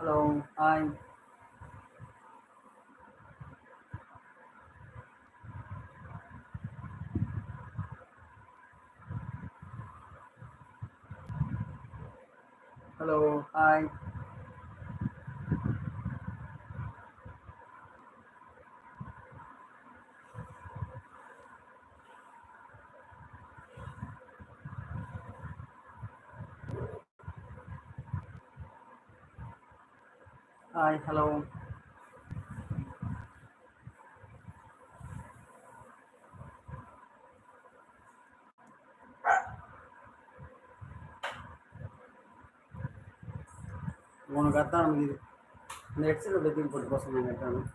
Hello hi hello hi hi hello உனக்கு அதான் நமக்கு இது. இந்த ஹெட்செட் பற்றி போட்டு போக சொன்னாங்க அதான்.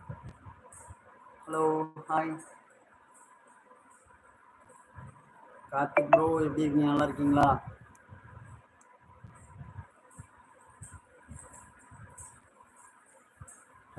ஹலோ ஹாய் கார்த்திக் ப்ரோ எப்படி இருக்கீங்க? நல்லா இருக்கீங்களா?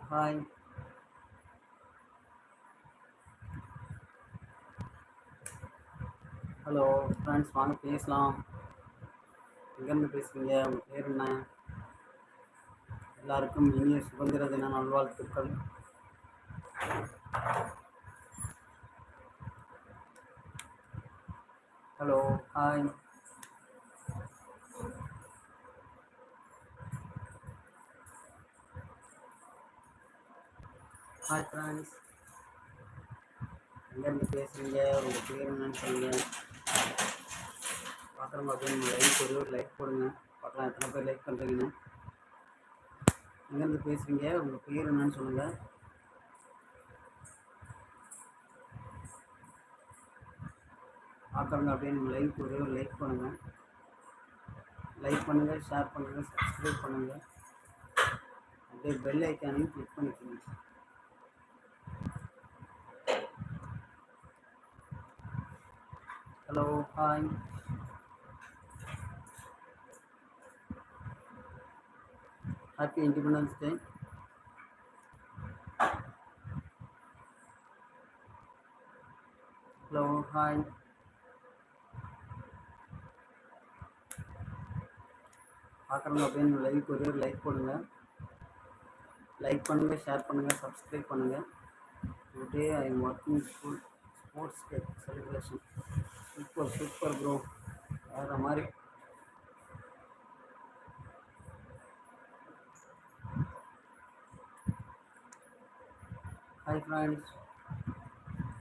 hi hello friends வாங்க பேசலாம். எங்கேருந்து பேசுகிறீங்க உங்கள் பேர் என்ன? எல்லாருக்கும் இனிய சுதந்திர தின நல்வாழ்த்துக்கள். ஹலோ ஹாய் ஹாய் ஃப்ரெண்ட்ஸ் எங்கேருந்து பேசுகிறீங்க உங்கள் பண்ணுங்கள் பார்க்குற சொல்லுங்கள் அப்படியே நம்ம லைக் ஒரு லைக் போடுங்க பார்க்கலாம் எத்தனை பேர் லைக் பண்ணுறீங்கன்னு எங்கேருந்து பேசுகிறீங்க உங்கள் பேர் என்னன்னு சொல்லுங்கள் பார்க்குறவங்க அப்படியே நம்ம லைக் ஒரு லைக் பண்ணுங்கள் லைக் பண்ணுங்கள் ஷேர் பண்ணுங்கள் சப்ஸ்கிரைப் பண்ணுங்கள் அப்படியே பெல் ஐக்கானையும் கிளிக் பண்ணிக்கோங்க. Hello hi happy independence day hello hi பார்க்குறவங்க அப்படின்னு லைக் ஒரு லைக் போடுங்க. லைக் பண்ணுங்கள் ஷேர் பண்ணுங்கள் சப்ஸ்கிரைப் பண்ணுங்கள் today I am working school sports day celebration super super bro வேற மாதிரி. ஹாய் ஃப்ரெண்ட்ஸ்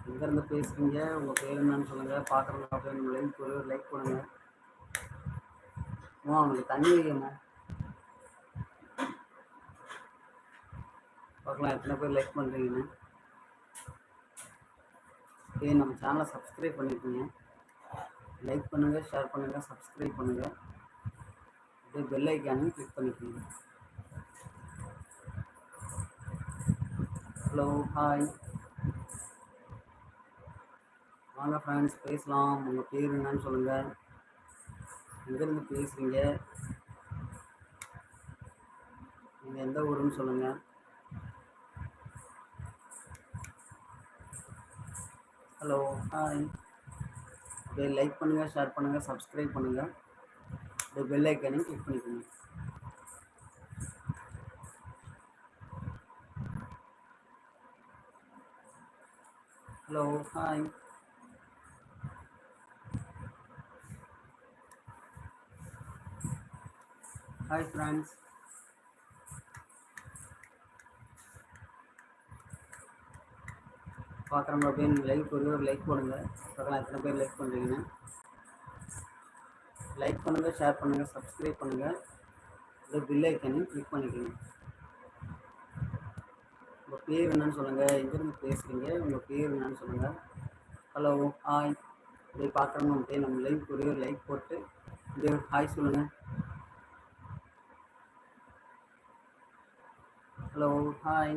எங்கேருந்து பேசுகிறீங்க உங்கள் பேர் என்னன்னு சொல்லுங்கள் பார்க்குறது அப்படின்னு லைக் ஒரு லைக் பண்ணுங்கள் ஓ அவனுக்கு தண்ணி வைக்கணும் பார்க்கலாம் எத்தனை பேர் லைக் பண்ணுறீங்கன்னு ஓகே நம்ம சேனலை சப்ஸ்கிரைப் பண்ணிக்கோங்க லைக் பண்ணுங்கள் ஷேர் பண்ணுங்கள் சப்ஸ்கிரைப் பண்ணுங்கள் அப்படியே பெல் ஐக்கானையும் கிளிக் பண்ணிக்கோங்க. ஹலோ ஹாய் வாங்க ஃப்ரெண்ட்ஸ் பேசலாம். உங்கள் பேர் என்னன்னு சொல்லுங்கள் எங்கேருந்து பேசுகிறீங்க நீங்கள் எந்த ஊருன்னு சொல்லுங்கள் ஹலோ ஹாய் அப்படியே லைக் பண்ணுங்கள் ஷேர் பண்ணுங்கள் சப்ஸ்கிரைப் பண்ணுங்கள் அப்படியே பெல் ஐக்கானையும் கிளிக் பண்ணிக்கோங்க. ஹலோ ஹாய் ஹாய் ஃப்ரெண்ட்ஸ் பார்க்குறவங்க அப்படின்னு லைக் ஒரு ஒரு லைக் போடுங்க. பார்க்கலாம் எத்தனை பேர் லைக் பண்ணுறீங்கன்னு லைக் பண்ணுங்கள் ஷேர் பண்ணுங்கள் சப்ஸ்கிரைப் பண்ணுங்கள் இந்த பில் ஐக்கனையும் கிளிக் பண்ணிக்கோங்க. உங்கள் பேர் என்னன்னு சொல்லுங்கள் எங்கேருந்து பேசுகிறீங்க உங்கள் பேர் என்னன்னு சொல்லுங்கள் ஹலோ ஹாய் இப்படி பார்க்குறோம் அப்படியே நம்ம லைவ் ஒரே ஒரு லைக் போட்டு அப்படியே ஹாய் சொல்லுங்கள் hello hi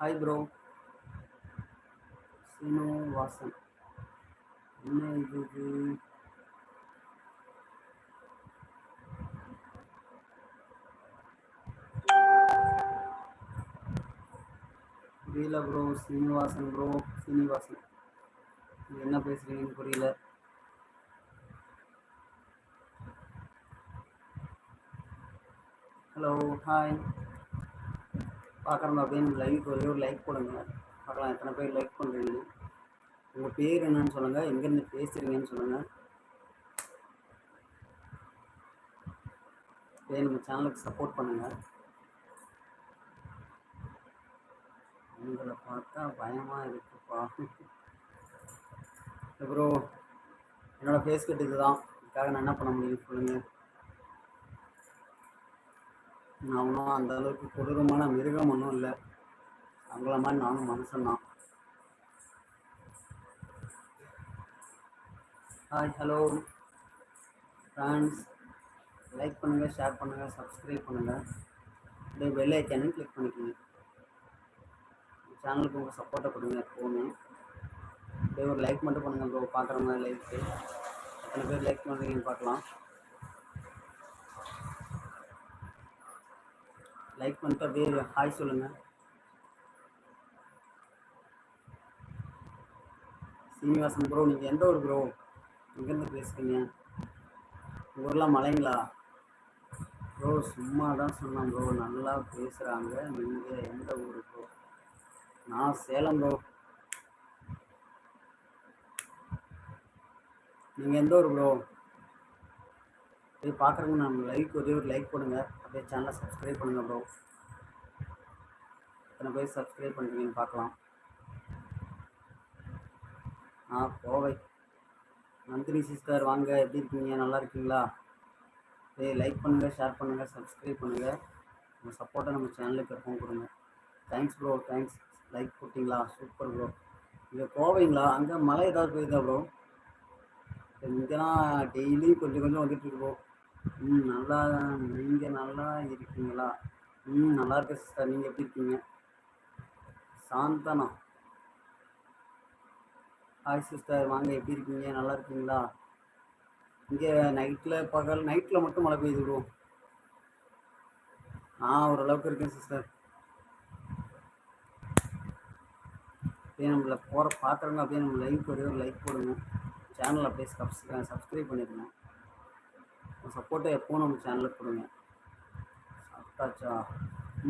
hi bro Seenu Vasan என்ன இது இது புரியல ப்ரோ சீனிவாசன் ப்ரோ சீனிவாசன் நீங்க என்ன பேசுறீங்கன்னு புரியல ஹலோ ஹாய் பார்க்குறவங்க அப்படின்னு லைவ் ஒரே ஒரு லைக் போடுங்க. பார்க்கலாம் எத்தனை பேர் லைக் பண்ணுறீங்க உங்கள் பேர் என்னன்னு சொல்லுங்கள் எங்கேருந்து பேசுகிறீங்கன்னு சொல்லுங்கள் அப்படியே நம்ம சேனலுக்கு சப்போர்ட் பண்ணுங்கள் உங்களை பார்த்தா பயமாக இருக்குப்பா. ப்ரோ என்னோடய ஃபேஸ் கட் இதுதான். இதுக்காக நான் என்ன பண்ண முடியும் சொல்லுங்கள் நான் ஒன்றும் அந்த அளவுக்கு கொடூரமான மிருகம் ஒன்றும் இல்லை. அவங்கள மாதிரி நானும் மனுஷன்தான். ஹாய் ஹலோ ஃப்ரெண்ட்ஸ் லைக் பண்ணுங்கள் ஷேர் பண்ணுங்கள் சப்ஸ்கிரைப் பண்ணுங்கள் அப்படியே பெல் ஐக்கானையும் கிளிக் பண்ணிக்கோங்க. சேனலுக்கு உங்கள் சப்போர்ட்டை கொடுங்க எப்போவுமே. அப்படியே ஒரு லைக் மட்டும் பண்ணுங்கள் ப்ரோ பார்க்குறவங்க லைக்கு எத்தனை பேர் லைக் பண்ணுறீங்கன்னு பார்க்கலாம். லைக் பண்ணிட்டு அப்படியே ஹாய் சொல்லுங்கள் சீனிவாசன் ப்ரோ நீங்கள் எந்த ஊர் ப்ரோ எங்கேருந்து பேசுகிறீங்க ஊர்லாம் மலைங்களா? ப்ரோ சும்மா தான் சொன்னேன் ப்ரோ நல்லா பேசுகிறாங்க நீங்கள் எந்த ஊர் ப்ரோ நான் சேலம் ப்ரோ நீங்கள் எந்த ஊர் ப்ரோ இது பார்க்குறவங்க நம்ம லைக் ஒரே ஒரு லைக் போடுங்க. அப்படியே சேனலை சப்ஸ்கிரைப் பண்ணுங்கள் ப்ரோ எத்தனை பேர் சப்ஸ்கிரைப் பண்ணுறீங்கன்னு பார்க்கலாம். ஆ கோவை. நந்தினி சிஸ்டர் வாங்க. எப்படி இருக்கீங்க? நல்லா இருக்கீங்களா? இதே லைக் பண்ணுங்கள் ஷேர் பண்ணுங்கள் சப்ஸ்கிரைப் பண்ணுங்கள் உங்கள் சப்போர்ட்டை நம்ம சேனலுக்கு எப்பவும் கொடுங்க. தேங்க்ஸ் ப்ரோ தேங்க்ஸ் லைக் போட்டிங்களா? சூப்பர் ப்ரோ இங்கே கோவைங்களா? அங்கே மழை ஏதாவது பெய்யுதா ப்ரோ இங்கெல்லாம் டெய்லி கொஞ்சம் கொஞ்சம் வந்துட்டு இருக்கு ப்ரோ ம் நல்லா நீங்கள் நல்லா இருக்கீங்களா? ம் நல்லா இருக்கேன் சிஸ்டர் நீங்கள் எப்படி இருக்கீங்க? சாந்தனா ஹாய் சிஸ்டர் வாங்க எப்படி இருக்கீங்க? நல்லா இருக்கீங்களா? இங்கே நைட்டில் பகல் நைட்டில் மட்டும் மழை பெய்து விடுவோம் நான் ஓரளவுக்கு இருக்கேன் சிஸ்டர் அப்படியே நம்மளை போகிற பார்க்குறவங்க அப்படியே நம்ம லைக் போடுவோம் ஒரு லைக் போடுங்க. சேனல் அப்படியே சப்ஸ் சப்ஸ்கிரைப் பண்ணிடுங்க. சப்போர்ட்டை எப்போவும் நம்ம சேனலுக்கு கொடுங்க சாப்பிட்டாச்சா?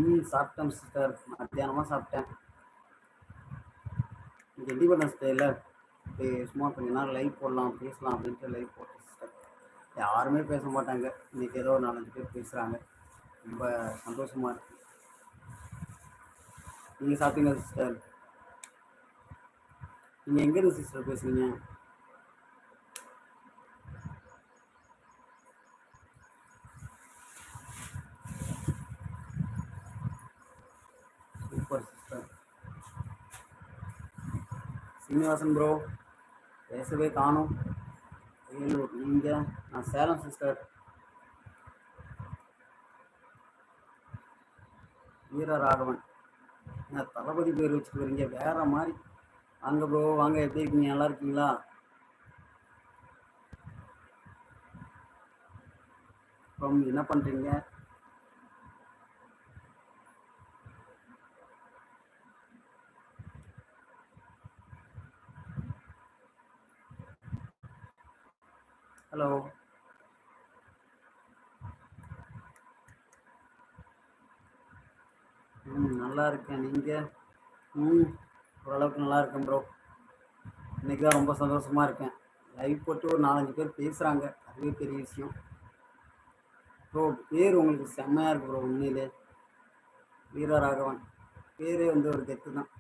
ம் சாப்பிட்டேன் சிஸ்டர் மத்தியானமாக சாப்பிட்டேன். இங்கே இண்டிபெண்டன்ஸ் டேயில் இப்படி சும்மா கொஞ்ச நேரம் லைவ் போடலாம் பேசலாம் அப்படின்ட்டு லைவ் போட்டேன் சிஸ்டர் யாருமே பேச மாட்டாங்க. இன்றைக்கி ஏதோ ஒரு நாலஞ்சு பேர் பேசுகிறாங்க ரொம்ப சந்தோஷமாக இருக்கு. நீங்கள் சாப்பிட்டீங்க சிஸ்டர் நீங்கள் எங்கேருந்து சிஸ்டர் பேசுகிறீங்க சூப்பர் சிஸ்டர் சீனிவாசன் ப்ரோ பேசவே காணும். வேலூர் நீங்கள் நான் சேலம் சிஸ்டர் வீரராகவன் என்ன தளபதி பேர் வச்சுக்கிறீங்க? வேற மாதிரி. வாங்க ப்ரோ வாங்க. எப்படி இருக்கீங்க? நல்லா இருக்கீங்களா? அப்புறம் என்ன பண்ணுறீங்க ஹலோ ம் நல்லா இருக்கேன். நீங்கள் ம் ஓரளவுக்கு நல்லா இருக்கேன் ப்ரோ இன்றைக்கி தான் ரொம்ப சந்தோஷமாக இருக்கேன். லைவ் போட்டு ஒரு நாலஞ்சு பேர் பேசுகிறாங்க அதுவே பெரிய விஷயம். ப்ரோ பேர் உங்களுக்கு செம்மையாக இருக்கு ப்ரோ உண்மையிலே. வீரராகவன். பேரே வந்து ஒரு கெத்து தான்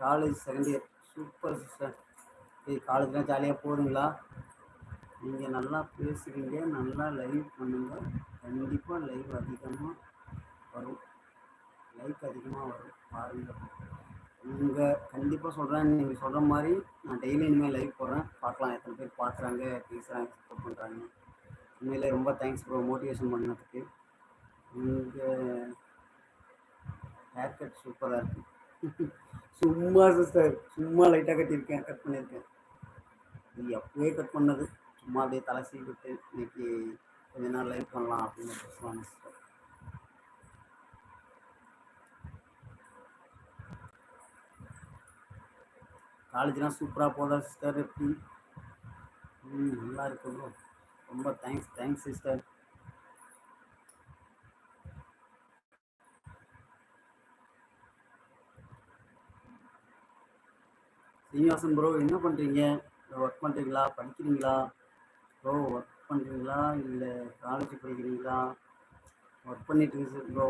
college second year super sister ஏய் காலேஜ்லாம் ஜாலியாக போதுங்களா? நீங்கள் நல்லா பேசுகிறீங்க நல்லா லைவ் பண்ணுங்கள் கண்டிப்பாக லைவ் அதிகமாக வரும். லைக் அதிகமாக வரும். பாருங்கள் உங்கள் கண்டிப்பாக சொல்கிறேன் நீங்கள் சொல்கிற மாதிரி நான் டெய்லி இனிமேல் லைவ் போடுறேன். பார்க்கலாம். எத்தனை பேர் பார்க்குறாங்க பேசுகிறாங்க சப்போர்ட் பண்ணுறாங்க உண்மையிலே ரொம்ப தேங்க்ஸ் ப்ரோ மோட்டிவேஷன் பண்ணதுக்கு. உங்கள் ஹேர் கட் சூப்பராக இருக்குது சும்மா சிஸ்டர் சும்மா லைட்டாக கட்டியிருக்கேன். கட் பண்ணியிருக்கேன். இது எப்போவே கட் பண்ணது. சும்மா அப்படியே தலை சீவிட்டு இன்னைக்கு கொஞ்ச நாள் லைவ் பண்ணலாம் அப்படின்னு பேசுவாங்க சிஸ்டர் காலேஜ்லாம் சூப்பராக போதா சிஸ்டர் எப்படி? ம் நல்லா இருக்கு ப்ரோ ரொம்ப thanks thanks sister Srinivasan bro என்ன பண்ணுறீங்க ஒர்க் பண்ணுறீங்களா படிக்கிறீங்களா? ப்ரோ ஒர்க் பண்ணுறீங்களா இல்லை காலேஜ் படிக்கிறீங்களா ஒர்க் பண்ணிட்டு ப்ரோ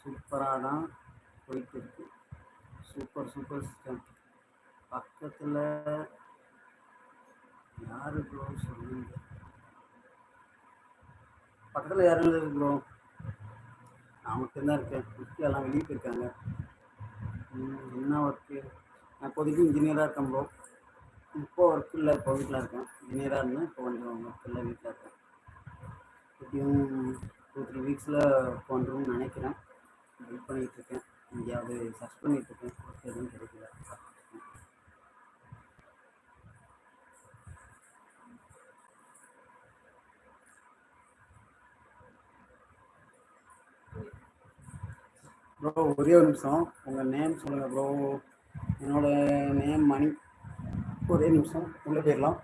சூப்பராக தான் போயிட்டு இருக்கு. சூப்பர் சூப்பர் சிஸ்டம் பக்கத்தில் யார் ப்ரோ சொல்லுங்க. பக்கத்தில் யாரும் இல்லை ப்ரோ நான் மட்டும்தான் இருக்கேன். குட்டி எல்லாம் வெளியே போயிருக்காங்க. என்ன ஒர்க்கு நான் இப்போதைக்கு இன்ஜினியராக இருக்கேன் ப்ரோ இப்போ ஒர்க் இல்லை இப்போ வீட்டில் இருக்கேன். இன்ஜினியராக இருந்தேன். இப்போ கொஞ்சம் ஒர்க் இல்லை வீட்டில் இருக்கேன். எப்படியும் டூ த்ரீ வீக்ஸில் ஒர்க் நினைக்கிறேன். வெயிட் பண்ணிகிட்ருக்கேன் எங்கேயாவது சர்ச் பண்ணிகிட்ருக்கேன் ஒர்க் எதுவும் கிடைக்கல. ப்ரோ ஒரே ஒரு நிமிஷம். உங்கள் நேம் சொல்லுங்கள் ப்ரோ என்னோட நேம் மணி. ஒரே நிமிஷம் உள்ளே போயிடலாம்.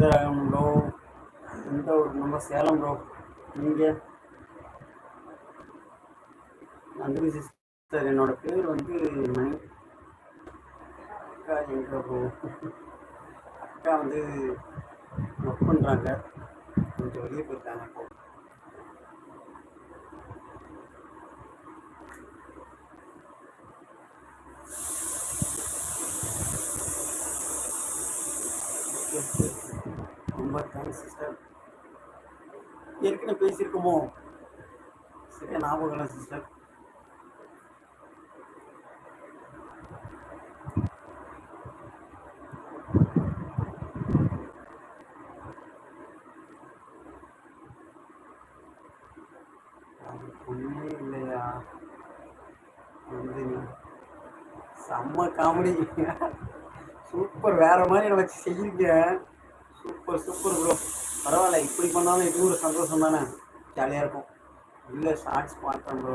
வீரராகவன் ப்ரோ இந்த ஒரு நம்ம சேலம் ப்ரோ நீங்கள் நன்றி சிஸ்டர் என்னோட பேர் வந்து அக்கா எங்க ப்ரோ அக்கா வந்து ஒர்க் பண்ணுறாங்க கொஞ்சம் வெளியே போயிருக்காங்க இப்போ. ரொம்ப சிஸ்டர் ஏற்கனவே பேசியிருக்கோமோ? சரியா ஞாபகம் இல்லை சிஸ்டர் அது இல்லையா? வந்து செம்ம காமெடி சூப்பர் வேற மாதிரி என்னை வச்சு செய்யுங்க. சூப்பர் சூப்பர் ப்ரோ பரவாயில்ல இப்படி பண்ணாலும் இது ஒரு சந்தோஷம் தானே? ஜாலியாக இருக்கும். இல்லை ஷார்ட்ஸ் பார்த்தேன் ப்ரோ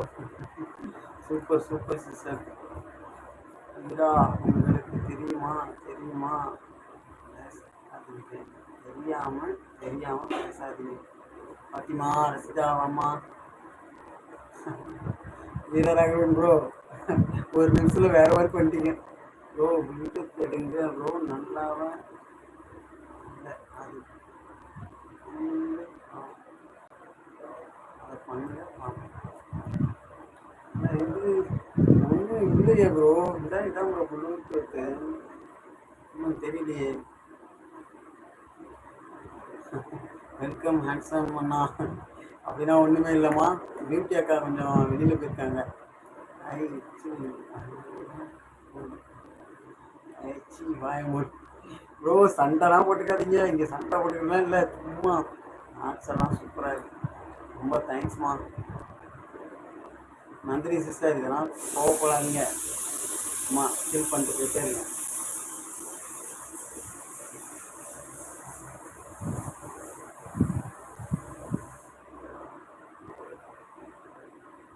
சூப்பர் சூப்பர் சிஸ்டர் இந்தா உங்களுக்கு தெரியுமா? தெரியுமா? தெரியாமல் தெரியாமல் பேசாதீங்க. பாத்திமா ரசிதா அம்மா வீரராகவன் ப்ரோ ஒரு நிமிஷத்தில் வேற ஒர்க் பண்ணிட்டீங்க. ப்ரோ ப்ளூடூத் எடுங்க ப்ரோ நல்லாவே இல்லை அது இல்லை. ஆ. அதை பண்ணுங்க பார்ப்போம். நான் இது ஒன்றும் இல்லையே ப்ரோ இதான் இதான் ப்ரோ ப்ளூடூத்து இன்னும் தெரியலையே வெல்கம் ஹேண்ட்ஸம் அண்ணா அப்படின்னா ஒன்றுமே இல்லைம்மா பியூட்டி அக்கா கொஞ்சம் வெளியில் போயிருக்காங்க ஐ சி ஐச்சி வாய மூடு ப்ரோ சண்டைலாம் போட்டுக்காதீங்க. இங்கே சண்டை போட்டுக்கலாம் இல்லை. சும்மா ஆர்ட்ஸ் எல்லாம் சூப்பராக இருக்கு. ரொம்ப தேங்க்ஸ்மா நந்தினி சிஸ்டர் இதெல்லாம் போகப்படாதீங்க சும்மா ஃபில் பண்ணிட்டு போயிட்டே இருங்க.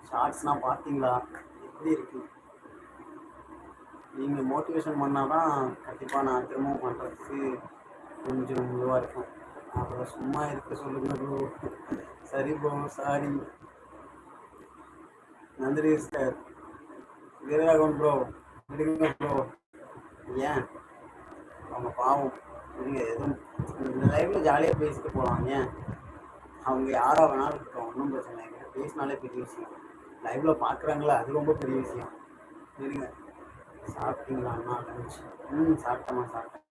ஷார்ட்ஸ்லாம் பார்த்தீங்களா? எப்படி இருக்குது நீங்கள் மோட்டிவேஷன் பண்ணால் தான் கண்டிப்பாக நான் திரும்பவும் பண்ணுறதுக்கு கொஞ்சம் இதுவாக இருக்கும். அப்புறம் சும்மா இருக்க சொல்லுங்க ப்ரோ சரி ப்ரோ சாரி நந்திரி சார் வீரராகவன் ப்ரோ விடுங்க ப்ரோ ஏன்? அவங்க பாவம். விடுங்க எதுவும். இந்த லைஃப்பில் ஜாலியாக பேசிட்டு போகலாம் ஏன்? அவங்க யாராக வேணாலும் இருக்கட்டும் ஒன்றும் பிரச்சனை இல்லை. பேசினாலே பெரிய விஷயம். லைஃப்பில் பார்க்குறாங்களா அது ரொம்ப பெரிய விஷயம். சரிங்க சாப்பிட்டீங்களா? அண்ணா அப்படின்னு ம் சாப்பிட்டோம்மா சாப்பிட்டேன்.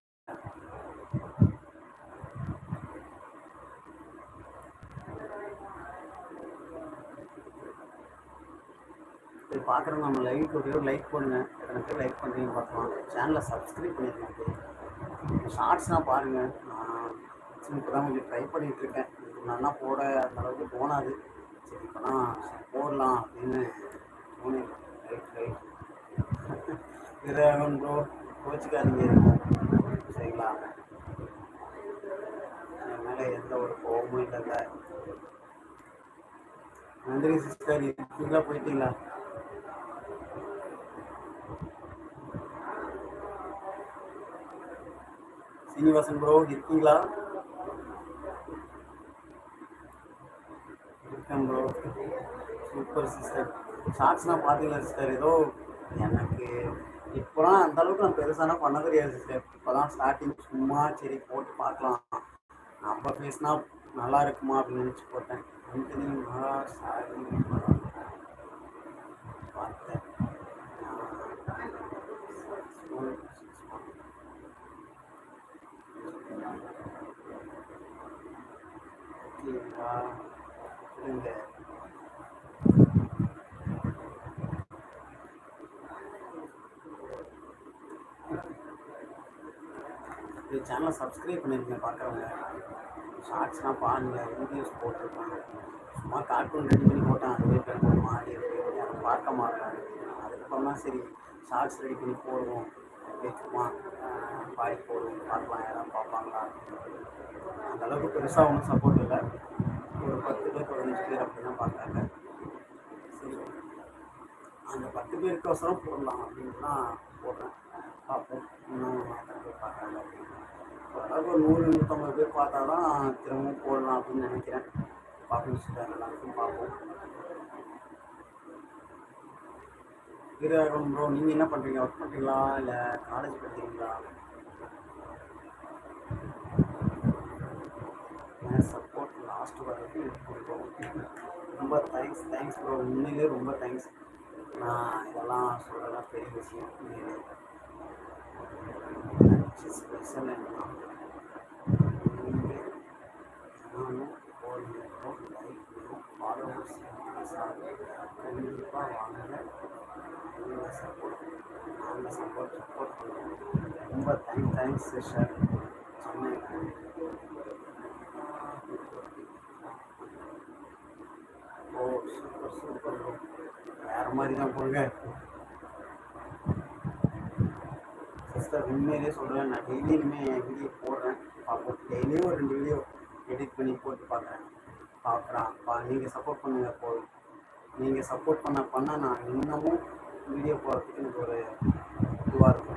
இது பார்க்குறவங்க நம்ம லைட் ஒரே ஒரு லைக் பண்ணுங்க. எத்தனை பேர் லைக் பண்ணுறீங்க பார்க்கலாம் சேனலை சப்ஸ்கிரைப் பண்ணிருக்கேன் ஷார்ட்ஸ்லாம் பாருங்கள் நான் இப்போ தான் கொஞ்சம் ட்ரை பண்ணிகிட்ருக்கேன் நல்லா போட அந்த அளவுக்கு போனாது சரி இப்போ தான் போடலாம் அப்படின்னு தோணிது ரைட் ரைட் விரகன் ப்ரோ கோச்சிக்காதீங்க சரிங்களா? என் மேலே எந்த ஒரு கோபமும் இல்லைல்ல. நன்றி சிஸ்டர் இருக்கீங்களா போயிட்டீங்களா? சீனிவாசன் ப்ரோ இருக்கீங்களா? இருக்கேன் ப்ரோ சூப்பர் சிஸ்டர் ஷார்ட்ஸ்லாம் பார்த்தீங்களா சிஸ்டர் ஏதோ எனக்கு இப்போலாம் அந்த அளவுக்கு நான் பெருசானா பண்ண தெரியாது சிஸ்டர் இப்போ தான் ஸ்டார்டிங் சும்மா சரி போட்டு பார்க்கலாம் நம்ம பேசினா நல்லா இருக்குமா அப்படின்னு நினச்சி போட்டேன் அந்தனி மகா சாரி பார்த்தேன் ஓகேங்களா இருங்க இந்த சேனலை சப்ஸ்கிரைப் பண்ணியிருக்கேன் பார்க்குறவங்க ஷார்ட்ஸ்லாம் பாருங்க வீடியோஸ் போட்டிருப்பாங்க. சும்மா கார்ட்டூன் ரெடி பண்ணி போட்டேன் அதுவே பேர் ஒரு இருக்கு. யாரும் பார்க்க மாட்டாங்க. அதுக்கப்புறம் தான் சரி ஷார்ட்ஸ் ரெடி பண்ணி போடுவோம். சும்மா பாடி போடுவோம். பார்க்கலாம் யாராவது பார்ப்பாங்களா? அந்தளவுக்கு பெருசாக ஒன்றும் சப்போர்ட் இல்லை. ஒரு பத்து பேர் பதினஞ்சு பேர் அப்படி தான் பார்க்குறாங்க சரி. அந்த பத்து பேருக்கோசரம் போடலாம் அப்படின்னு தான் போடுறேன் பார்ப்போம். இன்னும் பார்க்குறாங்க அப்படின்னு அளவுக்கு ஒரு நூறு நூற்றம்பது பேர் பார்த்தா தான் திரும்பவும் போடலாம் அப்படின்னு நினைக்கிறேன். பார்க்கணும் சார் எல்லாருக்கும் பார்ப்போம். வீரராகவன் ப்ரோ நீங்கள் என்ன பண்ணுறீங்க ஒர்க் பண்ணுறீங்களா இல்லை காலேஜ் படிக்கிறீங்களா? சப்போர்ட் லாஸ்ட் வரைக்கும் கொடுக்கும் ரொம்ப தேங்க்ஸ் தேங்க்ஸ் ப்ரோ உண்மையிலே ரொம்ப தேங்க்ஸ் நான் இதெல்லாம் சொல்கிறதெல்லாம் பெரிய விஷயம். உண்மையிலே ஸ்பெஷல் என்னன்னா குரு போடுறோம் லைக் ஃபாலோவர்ஸ் கண்டிப்பாக வாங்க சப்போர்ட் நாங்கள் சப்போர்ட் சப்போர்ட் பண்ணுவோம் ரொம்ப thank thanks sir Chennai oh super super வேறு மாதிரி தான் போங்க. சிஸ்டர் உண்மையிலே சொல்கிறேன் நான் டெய்லியுமே வீடியோ போடுறேன் பார்ப்போம். டெய்லியும் ஒரு ரெண்டு வீடியோ எடிட் பண்ணி போட்டு பார்க்குறேன். பார்க்குறான். பா நீங்கள் சப்போர்ட் பண்ணுங்க போதும். நீங்கள் சப்போர்ட் பண்ண பண்ண நான் இன்னமும் வீடியோ போடுறதுக்கு எனக்கு ஒரு இதுவாக இருக்கும்.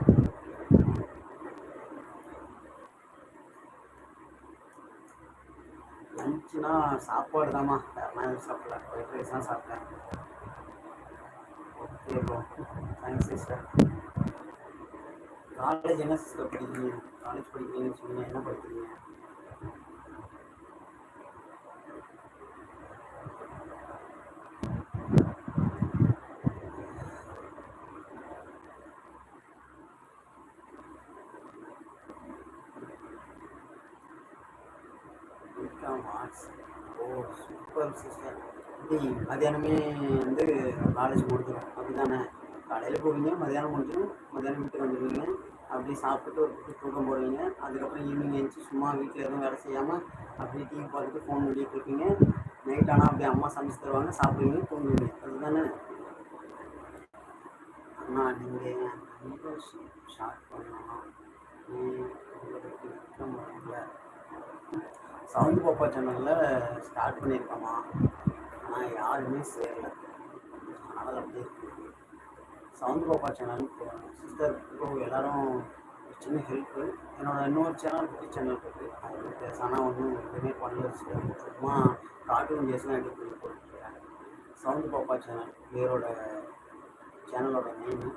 லஞ்சுனா சாப்பாடு தாம்மா. வேறு சாப்பிடல. ஒயிட் ரைஸ் தான் சாப்பிட்டேன். Okay bro thanks sister college என்ன சிஸ்டர் படிக்கிறீங்க? காலேஜ் படிக்கிறீங்கன்னு சொன்னீங்க. என்ன படிக்கிறீங்க BCom arts oh super sister மதியானமே வந்து காலேஜ் முடிஞ்சிடும் அப்படி தானே காலையில் போவீங்க மதியானம் முடிஞ்சிடும் மதியானம் வீட்டுக்கு வந்துடுவீங்க. அப்படியே சாப்பிட்டு ஒரு குட்டி தூக்கம் போடுவீங்க. அதுக்கப்புறம் ஈவினிங் எழுந்துச்சு சும்மா வீட்டில் எதுவும் வேலை செய்யாமல் அப்படியே டிவி பார்த்துட்டு ஃபோன் நோண்டிட்டு இருப்பீங்க. நைட் ஆனால் அப்படியே அம்மா சமைச்சு தருவாங்க. சாப்பிடுவீங்க தூங்குவீங்க. அதுதானே? அண்ணா நீங்கள் ரொம்ப ஷார்ட் பண்ணலாம். நீ உங்களுக்கு முடியல? சவுண்ட் பாப்பா சேனலில் ஸ்டார்ட் பண்ணியிருக்கோமா ஆனால் யாருமே சேரல. அதனால் அப்படி சவுண்ட் பாப்பா சேனல் சிஸ்டர் இப்போ எல்லோரும் சின்ன ஹெல்ப்பு என்னோடய இன்னொரு சேனல் குட்டி சேனல் இருக்குது அது பேசாமல் ஒன்றும் எதுவுமே பண்ணல சிஸ்டர். சும்மா கார்ட்டூன் டேஸ்லாம் எடிட் பண்ணி போட்டுருக்கேன் சவுண்ட் பாப்பா சேனல் பேரோட சேனலோட நேமு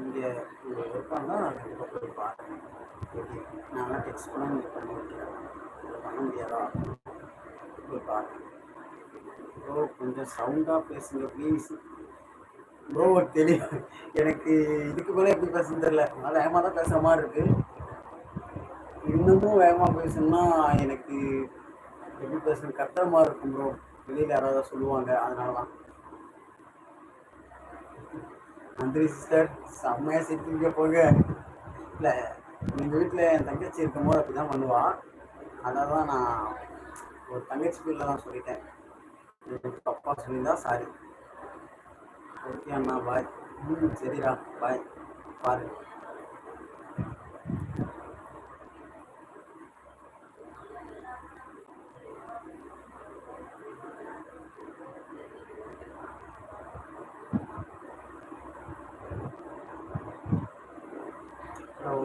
இங்கே இங்கே இருப்பாங்க கண்டிப்பாக போய் பாருங்க. எப்படி நான் டெக்ஸ்ட் பண்ண இங்கே பண்ணி வைக்கிறேன் இதில் பண்ண முடியாதா? போய் பாருங்க. ப்ரோ கொஞ்சம் சவுண்டாக பேசுங்க ப்ளீஸ் ப்ரோ தெரியும் எனக்கு இதுக்கு மேலே எப்படி பேசுன்னு தெரியல. அதனால் வேகமாக தான் பேசுகிற மாதிரி இருக்குது இன்னமும் வேகமாக பேசணும்னா எனக்கு எப்படி பேசுறது கத்துற மாதிரி இருக்கும் ப்ரோ வெளியில் யாராவது சொல்லுவாங்க அதனால தான் மந்திரி சிஸ்டர் செம்மையாக சிரிப்பீங்க போங்க. இல்லை எங்கள் வீட்டில் என் தங்கச்சி இருக்கும்போது அப்படி தான் பண்ணுவாள் அதனால தான் நான் ஒரு தங்கச்சி பேரில் தான் சொல்லிட்டேன். எனக்கு அப்பா சொல்லியிருந்தா சாரி ஓகே அண்ணா பாய் ம் சரிடா பாய் பாரு ஹலோ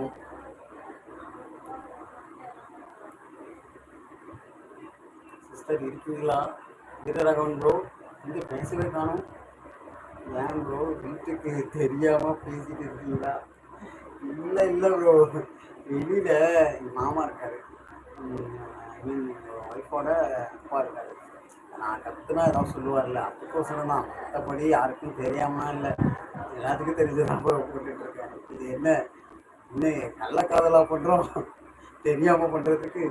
சிஸ்டர் இருக்கீங்களா? வீரராகவன் ப்ரோ இங்கே பேசவே காணும் ஏன் ப்ரோ வீட்டுக்கு தெரியாமல் பேசிட்டு இருக்கீங்களா? இல்லை இல்லை ப்ரோ வெளியில் எங்கள் மாமா இருக்காரு. ஐ மீன் எங்கள் ஒய்ஃபோட அப்பா இருக்காரு. நான் கற்றுனா ஏதாவது சொல்லுவார்ல அதுக்கோசரம் தான் மற்றபடி யாருக்கும் தெரியாமல் இல்லை. எல்லாத்துக்கும் தெரிஞ்சதான் ரொம்ப போட்டுட்ருக்கேன் இது என்ன இன்னும் நல்ல காதலாக பண்ணுறோம் தெரியாமல் பண்ணுறதுக்கு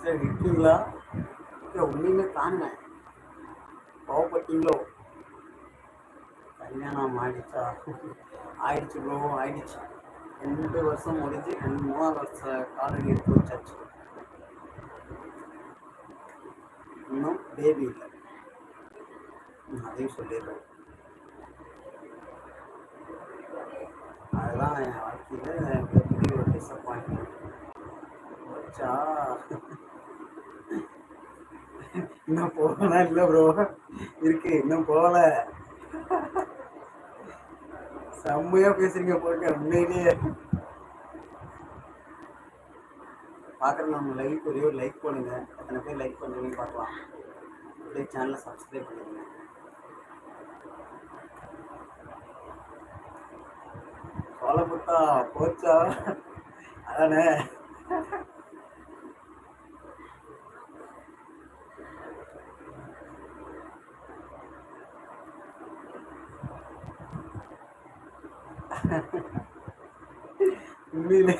சிஸ்டர் இருக்கீங்களா இல்லை ஒன்றுமே காணுங்க கோவப்பட்டீங்களோ? கல்யாணம் ஆயிடுச்சா? ஆயிடுச்சு ப்ரோ ஆயிடுச்சு. ரெண்டு வருஷம் முடிஞ்சு ரெண்டு மூணாவது வருஷ காலம் எடுத்து வச்சாச்சு. இன்னும் பேபி இல்லை. அதையும் சொல்லிடுறேன். அதெல்லாம் என் வாழ்க்கையில் பெரிய ஒரு டிசப்பாயின்மெண்ட் வச்சா இன்னும் போகலாம் இல்லை ப்ரோ இருக்கு இன்னும் போகல. செம்மையா பேசுறீங்க போங்க உண்மையிலேயே. பார்க்குற நம்ம லைக் ஒரே ஒரு லைக் பண்ணுங்க எத்தனை பேர் லைக் பண்ணுறீங்கன்னு பார்க்கலாம். அப்படியே சேனலை சப்ஸ்கிரைப் பண்ணிடுங்க சோழமுத்தா போச்சா? அதானே? உண்மையிலே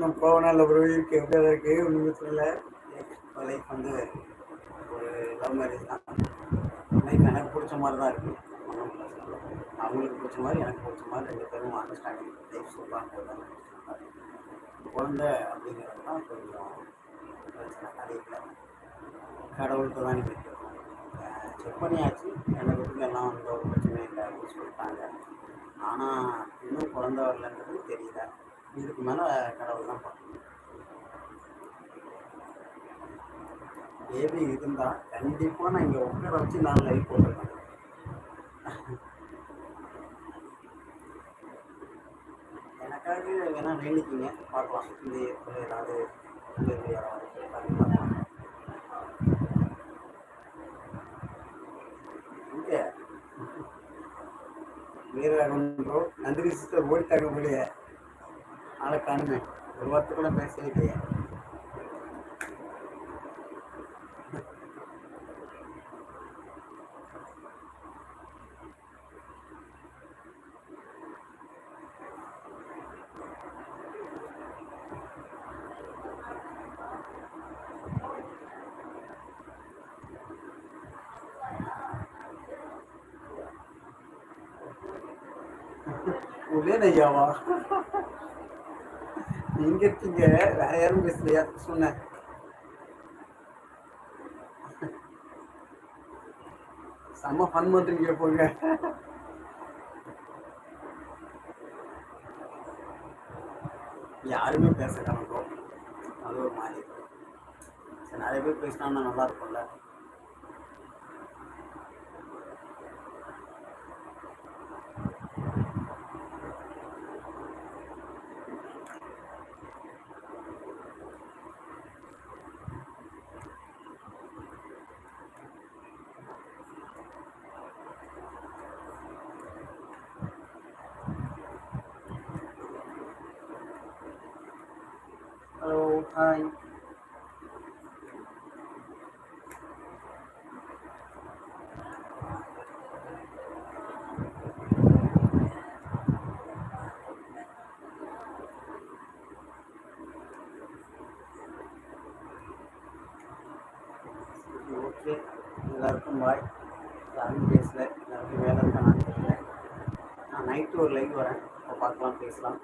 நான் போவனா இல்லை ப்ரோ இருக்கு எப்படியா இருக்கு ஒன்றுமே சொல்லல. லைஃப் வந்து ஒரு லவ் மேரேஜ் தான். லைஃப் எனக்கு பிடிச்ச மாதிரி தான் இருக்கு. அவங்களுக்கு பிடிச்ச மாதிரி எனக்கு பிடிச்ச மாதிரி ரெண்டு பேரும் அண்டர்ஸ்டாண்டிங் லைஃப் சூப்பராக போகுது குழந்தை அப்படிங்கிறது தான் கொஞ்சம் பிரச்சனை. கடையில் கடவுளுக்கு தான் நினைக்கிறோம் செக் பண்ணியாச்சு. எனக்கு எல்லாம் வந்து ஒரு பிரச்சனை இல்லை அப்படின்னு சொல்லிட்டாங்க. ஆனால் இன்னும் குழந்த வரலன்றது தெரியல. இதுக்கு மேலே கடவுள் தான் பார்க்கணும். பேபி இருந்தால் கண்டிப்பாக நான் இங்கே உட்கார வச்சு நான் லைஃப் போட்டுருக்கேன் எனக்காக வேணால் வேண்டிக்கிங்க. பார்க்கலாம். இந்த ஏதாவது யாராவது இருக்காங்கன்னு பார்க்கலாம் இங்கே வீரராகவன் ப்ரோ நந்தினி சிஸ்டர் ஓடிட்டாங்க போலியே. ஆளை காணுமே ஒரு வாரத்துக்குள்ள பேசவே இல்லையே உதயன் ஐயாவா நீங்க இருக்கீங்க வேற யாரும் பேசலையா? சொன்னேன். செம்ம ஃபன் பண்றீங்க போங்க. யாருமே பேச கணக்கோ அது ஒரு மாதிரி. சரி நிறைய பேர் பேசினாங்கன்னா நல்லா இருக்கும்ல ஹலோ ஹாய் ஓகே எல்லாருக்கும் பாய் யாரும் பேசல எல்லாருக்கும் வேலை இருக்கான்னு தெரியல. நான் நைட்டு ஒரு லைவ் வரேன் அப்போ பார்க்கலாம் பேசலாம்.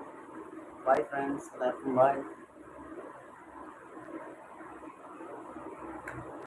பாய் ஃப்ரெண்ட்ஸ் எல்லாருக்கும் பாய்